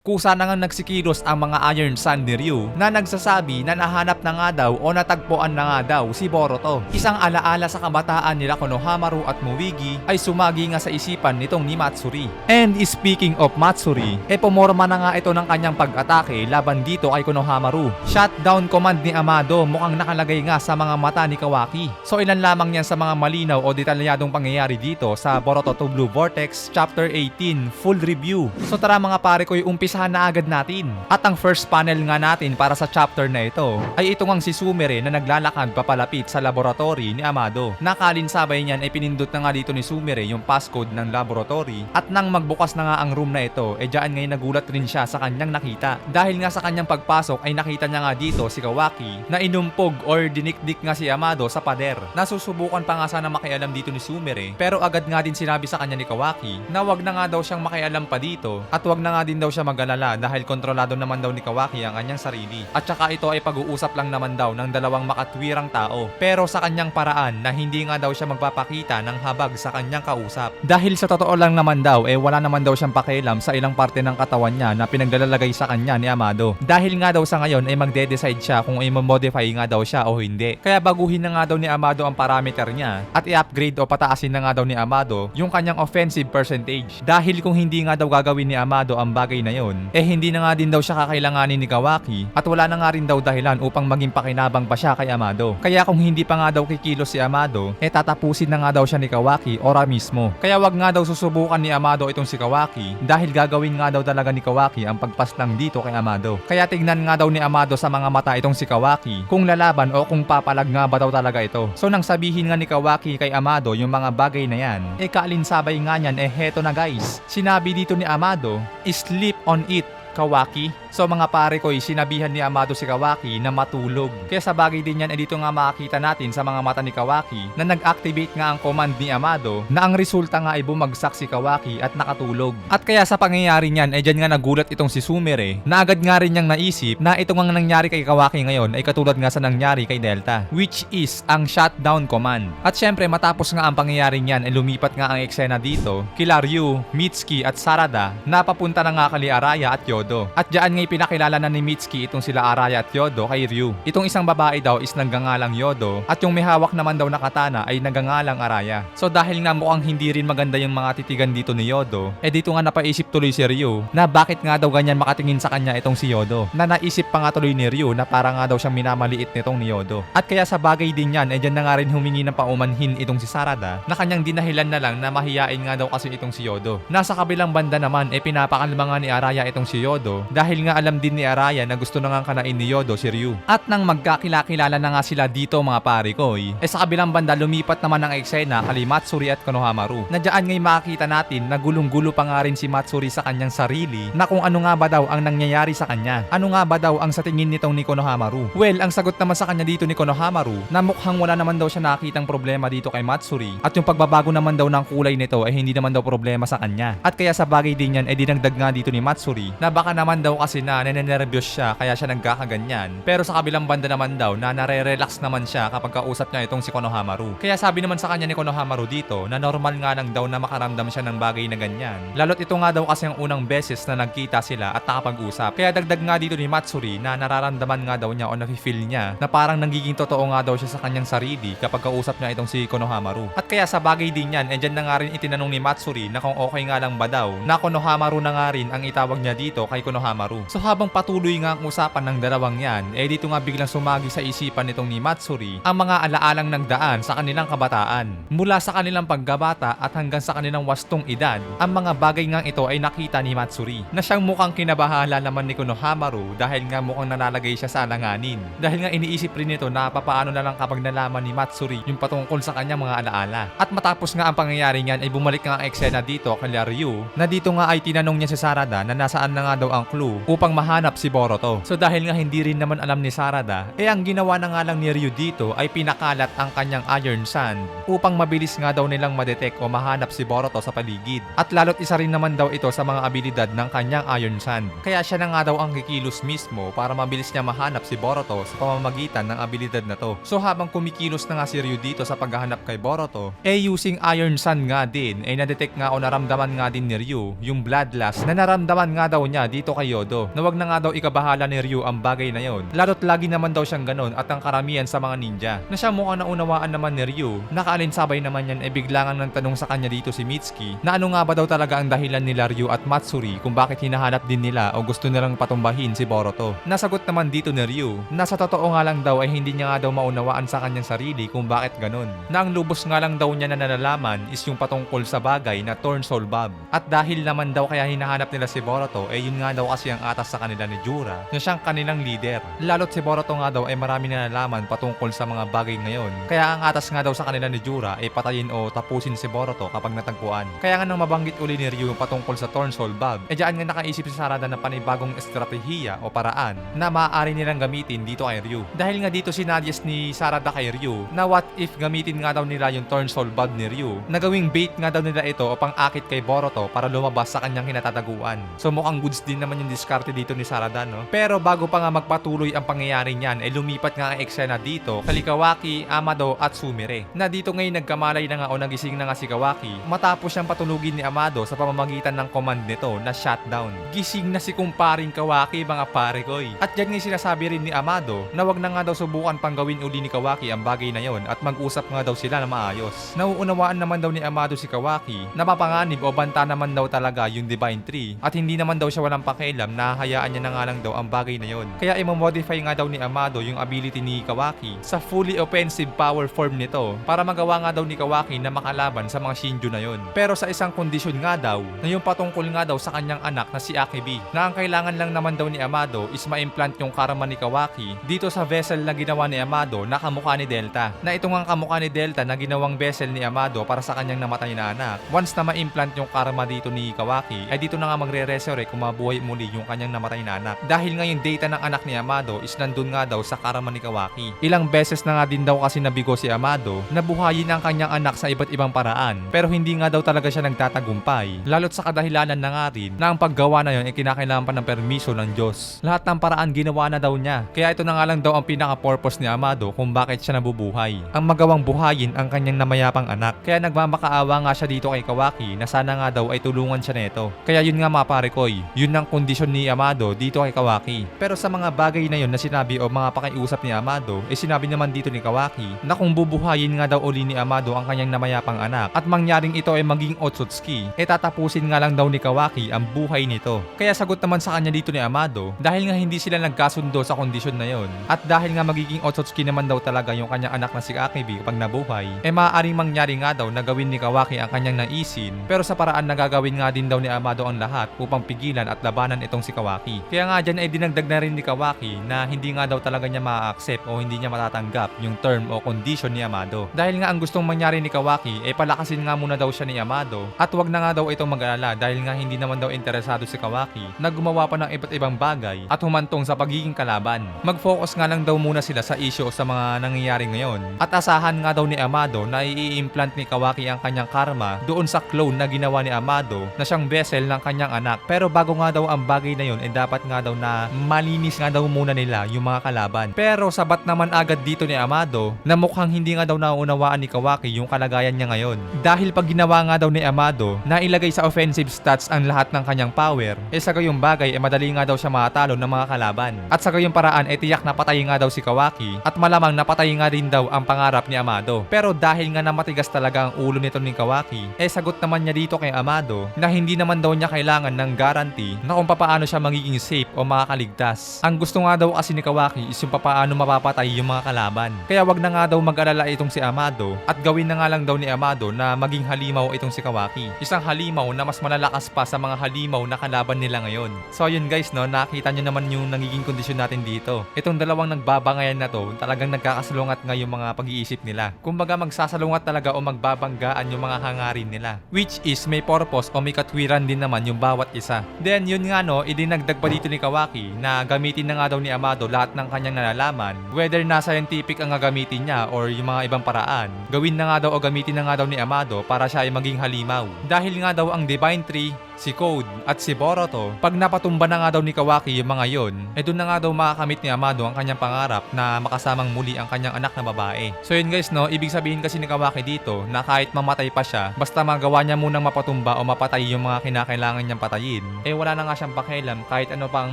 Kusa na nga nagsikilos ang mga Iron Sun ni Ryu na nagsasabi na nahanap na nga daw o natagpuan na nga daw si Boruto. Isang alaala sa kabataan nila Konohamaru at Muigi ay sumagi nga sa isipan nitong ni Matsuri. And speaking of Matsuri, e pumorma na nga ito ng kanyang pag-atake laban dito kay Konohamaru. Shutdown command ni Amado mukhang nakalagay nga sa mga mata ni Kawaki. So ilan lamang yan sa mga malinaw o detalyadong pangyayari dito sa Boruto to Blue Vortex Chapter 18 Full Review. So tara mga pare ko, umpisahan na agad natin. At ang first panel nga natin para sa chapter na ito ay ito ngang si Sumire na naglalakad papalapit sa laboratory ni Amado. Nakalinsabay niyan ay pinindot na nga dito ni Sumire yung passcode ng laboratory at nang magbukas na nga ang room na ito, eh diyan ngayon nagulat rin siya sa kanyang nakita. Dahil nga sa kanyang pagpasok ay nakita niya nga dito si Kawaki na inumpog or dinikdik nga si Amado sa pader. Nasusubukan pa nga sana makialam dito ni Sumire pero agad nga din sinabi sa kanya ni Kawaki na wag na nga daw siyang makialam pa dito at wag na nga din daw siya mag-alala dahil kontrolado naman daw ni Kawaki ang kanyang sarili. At saka ito ay pag-uusap lang naman daw ng dalawang makatwirang tao pero sa kanyang paraan na hindi nga daw siya magpapakita ng habag sa kanyang kausap. Dahil sa totoo lang naman daw eh wala naman daw siyang pakialam sa ilang parte ng katawan niya na pinaglalagay sa kanya ni Amado. Dahil nga daw sa ngayon ay magde-decide siya kung i-modify nga daw siya o hindi. Kaya baguhin na nga daw ni Amado ang parameter niya at i-upgrade o pataasin na nga daw ni Amado yung kanyang offensive percentage. Dahil kung hindi nga daw gagawin ni Amado ang bagay na yon, eh hindi na nga din daw siya kakailanganin ni Kawaki at wala na nga rin daw dahilan upang maging pakinabang pa siya kay Amado. Kaya kung hindi pa nga daw kikilos si Amado, eh tatapusin na nga daw siya ni Kawaki ora mismo. Kaya wag nga daw susubukan ni Amado itong si Kawaki dahil gagawin nga daw talaga ni Kawaki ang pagpaslang dito kay Amado. Kaya tignan nga daw ni Amado sa mga mata itong si Kawaki kung lalaban o kung papalag nga ba daw talaga ito. So nang sabihin nga ni Kawaki kay Amado yung mga bagay na yan, eh kaalinsabay nga niyan eh heto na guys. Sinabi dito ni Amado, sleep on it Kawaki. So mga pare ko, sinabihan ni Amado si Kawaki na matulog. Kaya sa bagay din yan, eh dito nga makakita natin sa mga mata ni Kawaki na nag-activate nga ang command ni Amado na ang resulta nga ay bumagsak si Kawaki at nakatulog. At kaya sa pangyayari niyan, ay dyan nga nagulat itong si Sumire na agad nga rin niyang naisip na ito nga nangyari kay Kawaki ngayon ay katulad nga sa nangyari kay Delta, which is ang shutdown command. At syempre matapos nga ang pangyayari niyan ay lumipat nga ang eksena dito kila Ryu, Mitsuki at Sarada na papunta na nga kali Araya at Yodo. At diyan nga pinakilala na ni Mitsuki itong sila Araya at Yodo kay Ryu. Itong isang babae daw is nagngangalang Yodo at yung may hawak naman daw na katana ay nagngangalang Araya. So dahil nga mukhang hindi rin maganda yung mga titigan dito ni Yodo, eh dito nga napaisip tuloy si Ryu na bakit nga daw ganyan makatingin sa kanya itong si Yodo. Na naisip pa nga tuloy ni Ryu na para nga daw siyang minamaliit nitong ni Yodo. At kaya sa bagay din yan, eh dyan na nga rin humingi ng paumanhin itong si Sarada na kanyang dinahilan na lang na mahiyain nga daw kasi itong si Yodo. Nasa kabilang banda naman, eh pinapakalma nga ni Araya itong si Yodo dahil nga alam din ni Araya na gusto na nga kanain ni Yodo si Ryu. At nang magkakilakilala na nga sila dito mga pare ko, eh sa kabilang banda lumipat naman ang eksena kali Matsuri at Konohamaru. Na dyan ngay makikita natin na gulong-gulo pa nga rin si Matsuri sa kanyang sarili na kung ano nga ba daw ang nangyayari sa kanya. Ano nga ba daw ang sa tingin nitong ni Konohamaru? Well, ang sagot naman sa kanya dito ni Konohamaru na mukhang wala naman daw siya nakitang problema dito kay Matsuri at yung pagbabago naman daw ng kulay nito ay hindi naman daw problema sa kanya. At kaya sa bagay din yan ay dinagdag nga dito ni Matsuri na baka naman daw kasi na nanenervyos siya kaya siya nagkakaganyan. Pero sa kabilang banda naman daw na nare-relax naman siya kapag kausap niya itong si Konohamaru. Kaya sabi naman sa kanya ni Konohamaru dito na normal nga lang daw na makaramdam siya ng bagay na ganyan. Lalot ito nga daw kasi ang unang beses na nagkita sila at nakapag-usap. Kaya dagdag nga dito ni Matsuri na nararamdaman nga daw niya o nafe-feel niya na parang nagiging totoo nga daw siya sa kanyang sarili kapag kausap niya itong si Konohamaru. At kaya sa bagay din yan, eh na nga rin itinanong ni Matsuri na kung okay nga lang ba daw na Konohamaru na nga rin ang itawag niya dito kay Konohamaru. So habang patuloy nga ang usapan ng dalawang yan, eh dito nga biglang sumagi sa isipan nitong ni Matsuri ang mga alaalang nagdaan sa kanilang kabataan. Mula sa kanilang paggabata at hanggang sa kanilang wastong edad, ang mga bagay nga ito ay nakita ni Matsuri na siyang mukhang kinabahala naman ni Konohamaru dahil nga mukhang nalalagay siya sa alanganin. Dahil nga iniisip rin nito na papaano na lang kapag nalaman ni Matsuri yung patungkol sa kanyang mga alaala. At matapos nga ang pangyayari niyan ay bumalik nga ang eksena dito kay Ryu na dito nga ay tinanong niya si Sarada na nasaan na nga daw ang clue upang mahanap si Boruto. So dahil nga hindi rin naman alam ni Sarada, eh ang ginawa na nga lang ni Ryu dito ay pinakalat ang kanyang Iron Sand upang mabilis nga daw nilang madetect o mahanap si Boruto sa paligid. At lalo't isa rin naman daw ito sa mga abilidad ng kanyang Iron Sand. Kaya siya na nga daw ang kikilos mismo para mabilis niya mahanap si Boruto sa pamamagitan ng abilidad na to. So habang kumikilos na nga si Ryu dito sa paghahanap kay Boruto, eh using Iron Sand nga din, eh nadetect nga o naramdaman nga din ni Ryu yung bloodlust na naramdaman nga daw niya dito kay Yodo na wag na nga daw ikabahala ni Ryu ang bagay na yon. Lalo't lagi naman daw siyang ganon at ang karamihan sa mga ninja. Na siya mukhang naunawaan naman ni Ryu, nakaalinsabay naman yan e biglangan ng tanong sa kanya dito si Mitsuki na ano nga ba daw talaga ang dahilan nila Ryu at Matsuri kung bakit hinahanap din nila o gusto nilang patumbahin si Boruto. Nasagot naman dito ni Ryu na sa totoo nga lang daw ay hindi niya nga daw maunawaan sa kanyang sarili kung bakit ganon. Na ang lubos nga lang daw niya na nalalaman is yung patungkol sa bagay na Torn Soul Bob. At dahil naman daw kaya hinahanap nila si Boruto, eh yun nga daw kasi ang atas sa kanila ni Jura na siyang kanilang leader. Lalo't si Boruto nga daw ay marami na nalaman patungkol sa mga bagay ngayon. Kaya ang atas nga daw sa kanila ni Jura ay patayin o tapusin si Boruto kapag natagpuan. Kaya nga nang mabanggit uli ni Ryu patungkol sa Torn Soul Bob, eh diyan nga nakaisip si Sarada ng panibagong estratehiya o paraan na maaari nilang gamitin dito kay Ryu. Dahil nga dito sinadjust ni Sarada kay Ryu na what if gamitin nga daw nila yung Torn Soul Bob ni Ryu na gawing bait nga daw nila ito o pang-akit kay Boruto para lumabas sa kanyang kinatataguan. So mukhang goods din naman yung diskarte dito ni Sarada no? Pero bago pa nga magpatuloy ang pangyayari niyan, eh lumipat nga ang eksena dito kay Kawaki, Amado at Sumire. Na dito ngayon nagkamalay na nga o nagising na nga si Kawaki matapos siyang patulugin ni Amado sa pamamagitan ng command nito na shutdown. Gising na si kumparing Kawaki mga pare koy. At dyan nga sinasabi rin ni Amado na wag na nga daw subukan pang gawin uli ni Kawaki ang bagay na yon at mag-usap nga daw sila na maayos. Nauunawaan naman daw ni Amado si Kawaki na mapanganib o banta naman daw talaga yung Divine Tree at hindi naman daw siya walang pakialam na hayaan niya na nga lang daw ang bagay na yon. Kaya imamodify nga daw ni Amado yung ability ni Kawaki sa fully offensive power form nito para magawa nga daw ni Kawaki na makalaban sa mga Shinju na yon. Pero sa isang kondisyon nga daw na yung patungkol nga daw sa kanyang anak na si Akibi na ang kailangan lang naman daw ni Amado is ma-implant yung karma ni Kawaki dito sa vessel na ginawa ni Amado na kamukha ni Delta. Na ito nga kamukha ni Delta na ginawang vessel ni Amado para sa kanyang namatay na anak. Once na ma-implant yung karma dito ni Kawaki, ay dito na nga magre-resurrect kung mabuhay muli yung kanyang namatay na anak. Dahil nga yung data ng anak ni Amado is nandun nga daw sa karma ni Kawaki. Ilang beses na nga din daw kasi nabigo si Amado na buhayin ang kanyang anak sa iba't ibang paraan. Pero hindi nga daw talaga siya nagtatagumpay. Lalo't sa kadahilanan na nga rin na ang paggawa na yon ay kinakailangan pa ng permiso ng Diyos. Lahat ng paraan ginawa na daw niya. Kaya ito na nga lang daw ang pinaka-purpose ni Amado kung bakit siya nabubuhay. Ang magawang buhayin ang kanyang namayapang anak. Kaya nagmamakaawa nga siya dito kay Kawaki na sana nga daw ay tulungan siya nito. Kaya yun nga mga pare koy, yun ang kondisyon ni Amado dito kay Kawaki. Pero sa mga bagay na yun na sinabi o mga pakiusap ni Amado, eh sinabi naman dito ni Kawaki na kung bubuhayin nga daw uli ni Amado ang kanyang namayapang anak at mangyaring ito ay maging Otsutsuki, eh tatapusin nga lang daw ni Kawaki ang buhay nito. Kaya sagot naman sa kanya dito ni Amado dahil nga hindi sila nagkasundo sa kondisyon na yon at dahil nga magiging Otsutsuki naman daw talaga yung kanyang anak na si Akibi kapag nabuhay, eh maaaring mangyari nga daw na gawin ni Kawaki ang kanyang naisin pero sa paraan na gagawin nga din daw ni Amado ang lahat upang pigilan at labanan itong si Kawaki. Kaya nga dyan ay dinagdag na rin ni Kawaki na hindi nga daw talaga niya ma-accept o hindi niya matatanggap yung term o condition ni Amado. Dahil nga ang gustong mangyari ni Kawaki ay palakasin nga muna daw siya ni Amado at wag na nga daw itong mag-alala dahil nga hindi naman daw interesado si Kawaki na gumawa pa ng iba't ibang bagay at humantong sa pagiging kalaban. Mag-focus nga lang daw muna sila sa issue o sa mga nangyayari ngayon at asahan nga daw ni Amado na i-implant ni Kawaki ang kanyang karma doon sa clone na ginawa ni Amado na siyang vessel ng kanyang anak. Pero bago nga daw ang bagay na yun, eh dapat nga daw na malinis nga daw muna nila yung mga kalaban. Pero sabat naman agad dito ni Amado na mukhang hindi nga daw nauunawaan ni Kawaki yung kalagayan niya ngayon. Dahil pag ginawa nga daw ni Amado na ilagay sa offensive stats ang lahat ng kanyang power, eh sa gayong bagay, eh madali nga daw siya matalo ng mga kalaban. At sa gayong paraan, eh tiyak na patay nga daw si Kawaki at malamang napatay nga din daw ang pangarap ni Amado. Pero dahil nga na matigas talaga ang ulo nito ni Kawaki, eh sagot naman niya dito kay Amado na hindi naman daw niya kailangan ng guarantee na kung papaano siya magiging safe o makakaligtas. Ang gusto nga daw kasi ni Kawaki is yung papaano mapapatay yung mga kalaban. Kaya wag na nga daw mag-alala itong si Amado at gawin na nga lang daw ni Amado na maging halimaw itong si Kawaki. Isang halimaw na mas malalakas pa sa mga halimaw na kalaban nila ngayon. So yun guys no, nakita nyo naman yung nagiging kondisyon natin dito. Itong dalawang nagbabangayan na to, talagang nagkakasalungat nga yung mga pag-iisip nila. Kumbaga magsasalungat talaga o magbabanggaan yung mga hangarin nila. Which is may purpose o may katwiran din naman yung bawat isa. Then yun nga no, idin dinagdag pa dito ni Kawaki na gamitin na nga daw ni Amado lahat ng kanyang nalalaman, whether na scientific ang gagamitin niya or yung mga ibang paraan, gawin na nga daw o gamitin na nga daw ni Amado para siya ay maging halimaw. Dahil nga daw ang Divine Tree, si Code at si Boruto, pag napatumba na nga daw ni Kawaki yung mga yon, eh doon na nga daw makakamit ni Amado ang kanyang pangarap na makasamang muli ang kanyang anak na babae. So yun guys no, ibig sabihin kasi ni Kawaki dito na kahit mamatay pa siya, basta magawa niya munang mapatumba o mapatay yung mga kinakailangan niyang patayin, eh wala na nga siyang pakialam kahit ano pa ang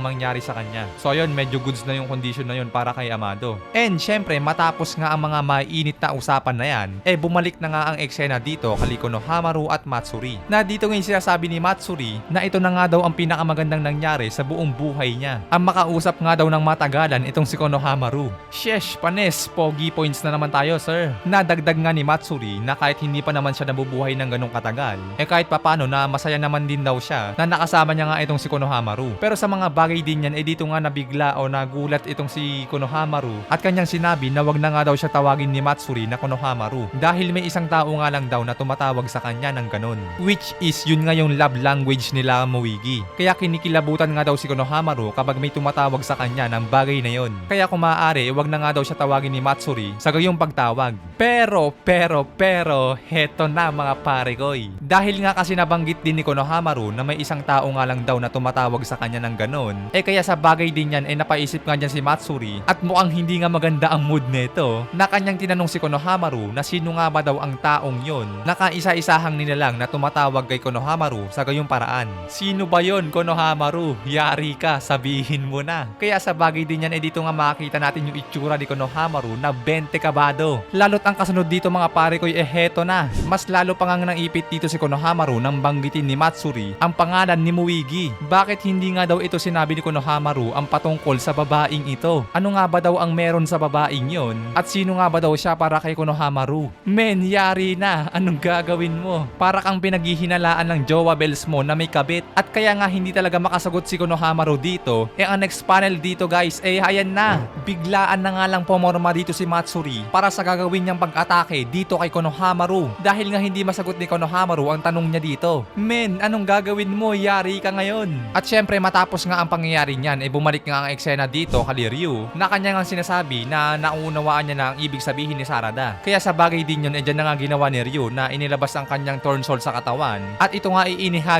mangyari sa kanya. So ayun, medyo goods na yung condition na yun para kay Amado. And syempre, matapos nga ang mga mainit na usapan na yan, eh bumalik na nga ang eksena dito kay Konohamaru at Matsuri. Na dito ngayon sinasabi ni Matsuri na ito na nga daw ang pinakamagandang nangyari sa buong buhay niya. Ang makausap nga daw ng matagalan itong si Konohamaru. Sheesh, panes, pogi points na naman tayo sir. Nadagdag nga ni Matsuri na kahit hindi pa naman siya nabubuhay ng ganong katagal, eh kahit papano na masaya naman din daw siya na nakasama niya nga itong si Konohamaru. Pero sa mga bagay din yan, eh dito nga nabigla o nagulat itong si Konohamaru at kanyang sinabi na wag na nga daw siya tawagin ni Matsuri na Konohamaru dahil may isang tao nga lang daw na tumatawag sa kanya ng ganon. Which is yun nga yung love language nila Moigi. Kaya kinikilabutan nga daw si Konohamaru kapag may tumatawag sa kanya ng bagay na yon. Kaya kung maaari, wag na nga daw siya tawagin ni Matsuri sa gayong pagtawag. Pero, pero, pero, heto na mga pare koy. Dahil nga kasi nabanggit din ni Konohamaru na may isang tao nga lang daw na tumatawag sa kanya ng ganon, eh kaya sa bagay din yan, eh napaisip nga dyan si Matsuri at mukhang hindi nga maganda ang mood nito na kanyang tinanong si Konohamaru na sino nga ba daw ang taong yon na kaisa-isahang nilalang na tumatawag kay Konohamaru sa gayong paraan. Sino ba yon Konohamaru? Yari ka, sabihin mo na. Kaya sa bagay din yan, eh dito nga makikita natin yung itsura ni Konohamaru na 20 kabado. Lalo't ang kasunod dito mga pare ko eh heto na. Mas lalo pa nga nang ipit dito si Konohamaru nang banggitin ni Matsuri ang pangalan ni Muigi. Bakit hindi nga daw ito sinabi ni Konohamaru ang patungkol sa babaeng ito? Ano nga ba daw ang meron sa babaeng yon? At sino nga ba daw siya para kay Konohamaru? Men, yari na. Anong gagawin mo? Para kang pinaghihinalaan ng jowa bells mo na may kabit. At kaya nga hindi talaga makasagot si Konohamaru dito. Eh ang next panel dito guys, eh ayan na. Biglaan na nga lang pumorma dito si Matsuri para sa gagawin niyang pag-atake dito kay Konohamaru. Dahil nga hindi masagot ni Konohamaru ang tanong niya dito. Men, anong gagawin mo? Yari ka ngayon. At syempre matapos nga ang pangyayari niyan, eh bumalik nga ang eksena dito kay Ryu na kanya nga sinasabi na naunawaan niya na ang ibig sabihin ni Sarada. Kaya sa bagay din yun, eh dyan na nga ginawa ni Ryu na inilabas ang kanyang torn soul sa katawan at ito nga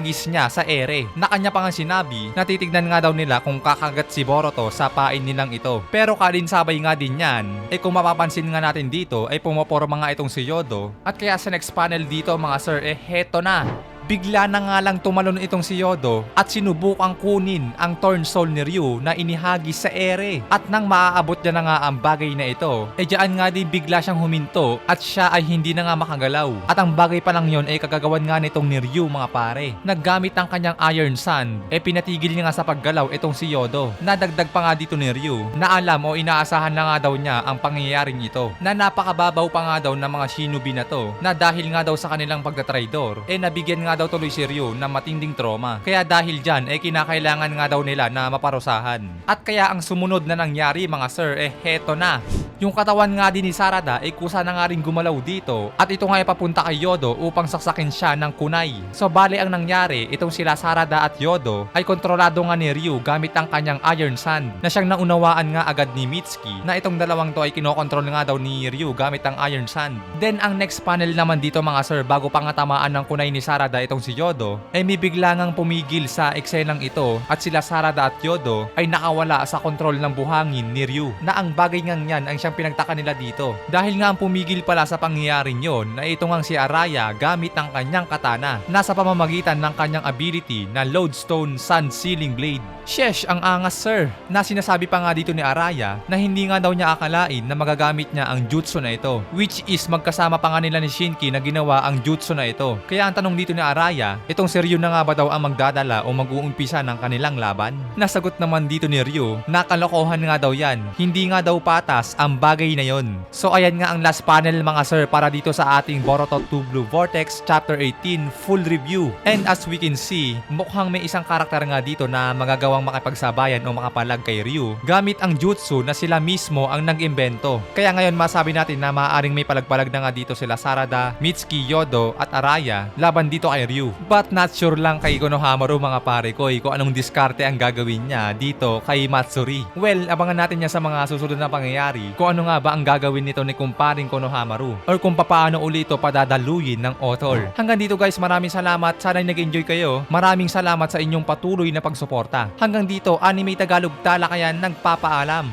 iinihagis niya sa ere. Na kanya pa nga sinabi na titignan nga daw nila kung kakagat si Boruto sa pain nilang ito. Pero kalinsabay nga din yan, eh kung mapapansin nga natin dito ay pumaporma nga itong si Yodo. At kaya sa next panel dito mga sir eh heto na Bigla na nga lang tumalon itong si Yodo at sinubukang kunin ang Torn Soul ni Ryu na inihagis sa ere. At nang maaabot niya na nga ang bagay na ito, eh diyan nga din bigla siyang huminto at siya ay hindi na nga makagalaw. At ang bagay pa lang yon ay kagagawan nga nitong ni Ryu mga pare. Naggamit ang kanyang Iron Sun, eh pinatigil niya nga sa paggalaw itong si Yodo. Nadagdag pa nga dito ni Ryu na alam o inaasahan na nga daw niya ang pangyayaring ito. Na napakababaw pa nga daw ng mga shinobi na to na dahil nga daw sa kanilang pagtatraidor, eh nabigyan nga daw tuloy si Ryu ng matinding trauma. Kaya dahil dyan, eh kinakailangan nga daw nila na maparusahan. At kaya ang sumunod na nangyari mga sir, eh heto na. Yung katawan nga din ni Sarada ay kusa na nga rin gumalaw dito at ito nga ay papunta kay Yodo upang saksakin siya ng kunay. So bali ang nangyari, itong sila Sarada at Yodo ay kontrolado nga ni Ryu gamit ang kanyang Iron Sun na siyang naunawaan nga agad ni Mitsuki na itong dalawang to ay kinokontrol nga daw ni Ryu gamit ang Iron Sun. Then ang next panel naman dito mga sir bago pa nga tamaan ng kunay ni Sarada itong si Yodo ay may bigla ngang pumigil sa eksenang ito at sila Sarada at Yodo ay nakawala sa kontrol ng buhangin ni Ryu na ang bagay ngang yan ang siyang pinagtaka nila dito. Dahil nga ang pumigil pala sa pangyayaring yon na ito ngang si Araya gamit ang kanyang katana nasa pamamagitan ng kanyang ability na Lodestone Sun Sealing Blade. Shesh, ang angas sir, na sinasabi pa nga dito ni Araya na hindi nga daw niya akalain na magagamit niya ang jutsu na ito. Which is magkasama pa nga nila ni Shinki na ginawa ang jutsu na ito. Kaya ang tanong dito ni Araya, itong si Ryu na nga ba daw ang magdadala o mag-uumpisa ng kanilang laban? Nasagot naman dito ni Ryu, na kalokohan nga daw yan. Hindi nga daw patas ang bagay na yon. So ayan nga ang last panel mga sir para dito sa ating Boruto 2 Blue Vortex Chapter 18 full review. And as we can see, mukhang may isang karakter nga dito na magagawang makipagsabayan o makapalag kay Ryu gamit ang jutsu na sila mismo ang nag-imbento. Kaya ngayon masabi natin na maaaring may palagpalag na nga dito sila Sarada, Mitsuki, Yodo at Araya laban dito kay Ryu. But not sure lang kay Konohamaru mga pare ko eh, kung anong diskarte ang gagawin niya dito kay Matsuri. Well, abangan natin niya sa mga susunod na pangyayari kung ano nga ba ang gagawin nito ni kumparing Konohamaru or kung papaano uli ito padadaluyin ng author. Hanggang dito guys, maraming salamat. Sana nag-enjoy kayo. Maraming salamat sa inyong patuloy na pagsuporta. Hanggang dito, Anime Tagalog Talakayan nagpapaalam.